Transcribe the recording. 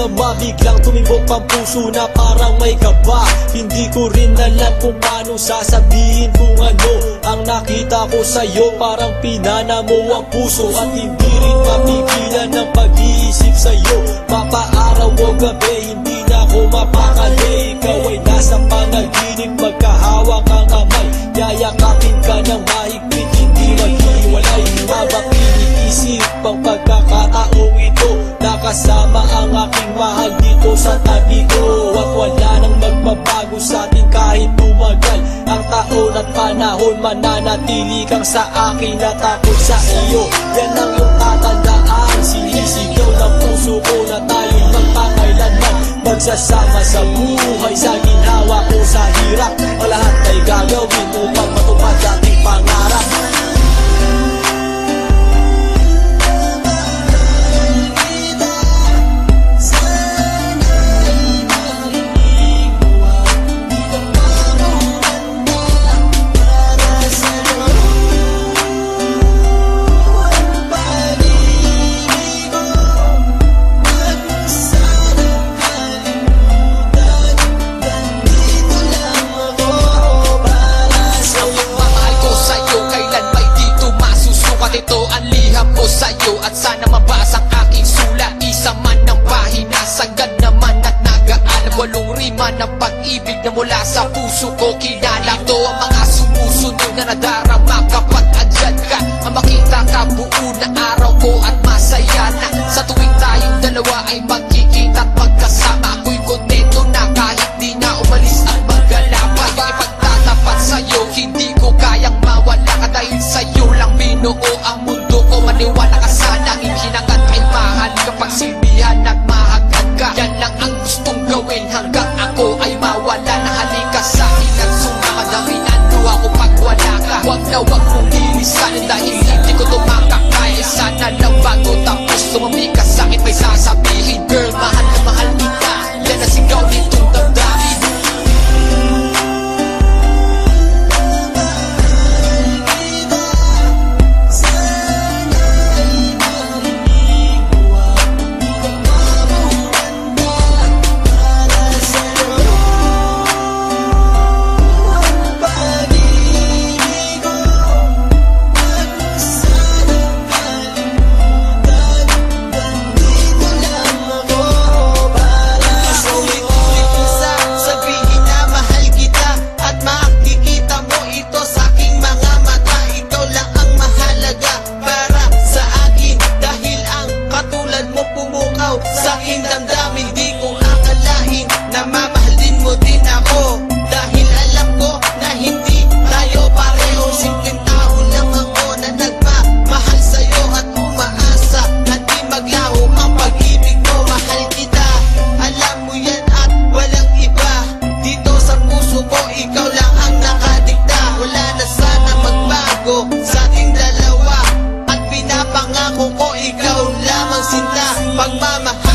nadarama Biglang tumibok ang puso na parang may kaba. Hindi ko rin alam kung paano sasabihin kung ano Ang nakita ko sa'yo. Parang pinana mo ang puso At hindi rin mapigilan ng pag-iisip sa'yo. Mapaaraw o gabi hindi na ako mapakali. Ikaw ay nasa panaginip magkahawak ang kamay. Yayakapin Nakasama ang aking mahal dito sa tabi ko. At wala nang magbabago sa atin kahit tumagal Ang taon at panahon. Mananatili kang sa akin Natakot sa iyo, yan ang iyong tatandaan. Sinisigaw ng puso ko na tayo magpakailanman. Magsasama sa buhay, sa ginawa ko sa hirap sa'yo At sana mabasa ang aking sulat. Isa man ng pahina Sagad naman at nagaan. Walong rima ng pag-ibig na mula sa puso ko Kilala to ang mga sumusunod na nadarama silbihan at mahagad ka. Yan lang ang gustong gawin. Hanggang ako ay mawala na. Halika sa akin At sumama dahil ano ako pag wala ka. Huwag na huwag mong lilisanin Dahil hindi ko tumakakaya sinta Pagmamahal